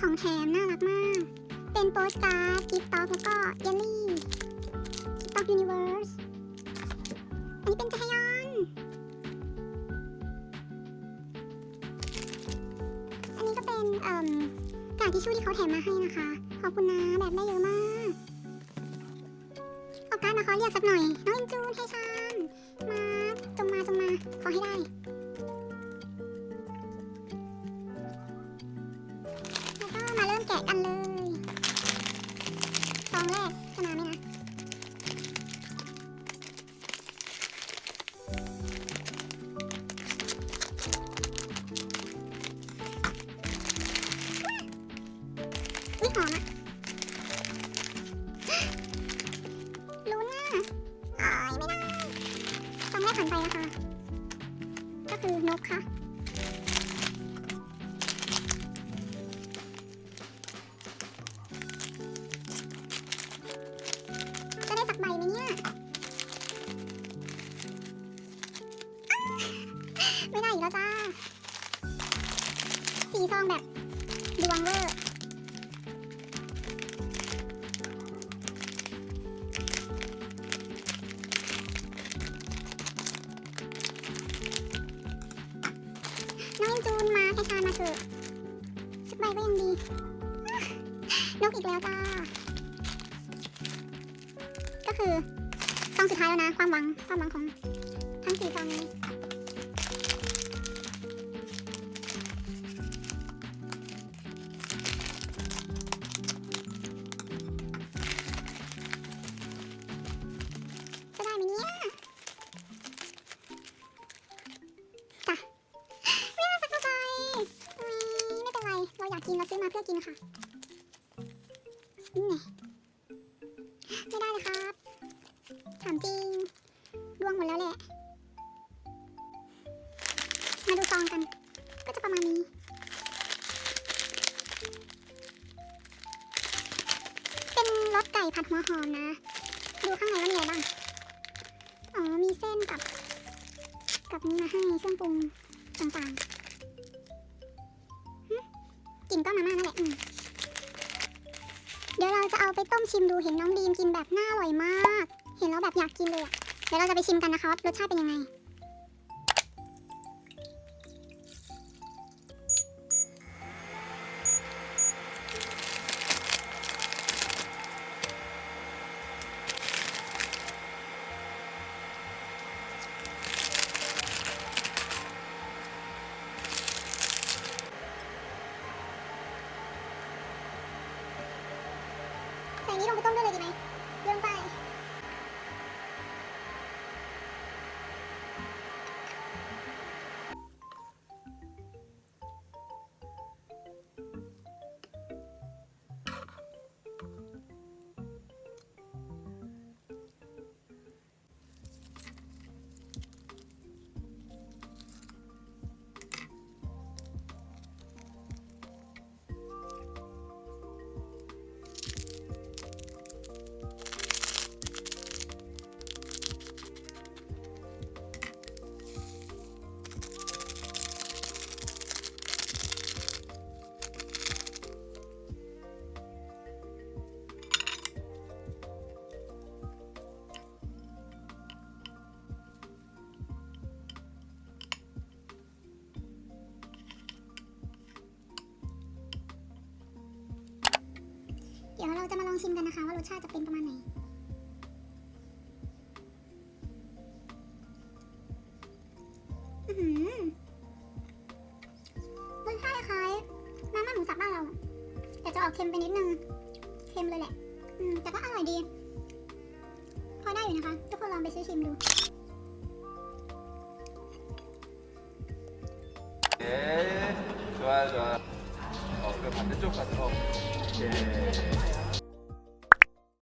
ของแถมน่ารักมาก เป็นโปสการ์ดกิฟต์ต็อกแล้วก็เยลลี่กิฟต์ต็อกยูนิเวิร์สอันนี้เป็นจักรยานอันนี้ก็เป็นเอ่มกระดาษทิชชู่ที่เขาแถมมาให้นะคะ ขอบคุณนะแบบได้เยอะมากเอาการ์ดมาขอเรียกสักหน่อย น้องอินจูนให้ชันมาจงมาจงมาขอให้ได้ งแรกจะมาไหมนะอุ้ยหอมอะลุ้นอะอ้ยไม่ได้ซองแรกผ่านไปแล้วค่ะก็คือนกค่ะ ใบไหมเนี่ย ไม่ได้อีกแล้วจ้า สีซองแบบดวงเวอร์น้องอินจูนมาให้ชานมาเถอะสักใบก็ยังดี นกอีกแล้วจ้า คือซองสุดท้ายแล้วนะ ความหวังความหวังของทั้งสี่ซองนี้จะได้ไหมเนี่ยจ้ะไม่ได้สักว่าไปไม่เป็นไรเราอยากกินเราซื้อมาเพื่อกินค่ะนี่ไงไม่ได้เลยครับ ถามจริงดวงหมดแล้วแหละ มาดูซองกัน ก็จะประมาณนี้เป็นรสไก่ผัดหัวหอมนะ ดูข้างในว่ามีอะไรบ้าง อ๋อ มีเส้นกับ กับนี้มาให้เครื่องปรุงต่างๆกลิ่นก็มาม่านั่นแหละเดี๋ยวเราจะเอาไปต้มชิมดูเห็นน้องดีมกินแบบน่าอร่อยมาก เห็นแล้วแบบอยากกินเลยอะเดี๋ยวเราจะไปชิมกันนะคะว่ารสชาติเป็นยังไง ใส่นี้ลงไปต้มด้วยเลยดีไหมเรื่องไป องชิมกันนะคะว่ารสชาติจะเป็นประมาณไหนรสชาติคล้ายมาม่าหมูสับบ้านเรา แต่จะออกเค็มไปนิดนึง เค็มเลยแหละ อืม แต่ก็อร่อยดี พอได้อยู่นะคะ ทุกคนลองไปชิมดูเอ๊ะชัวร์ชัออกเกือบผ่านด้จุกกันทุกค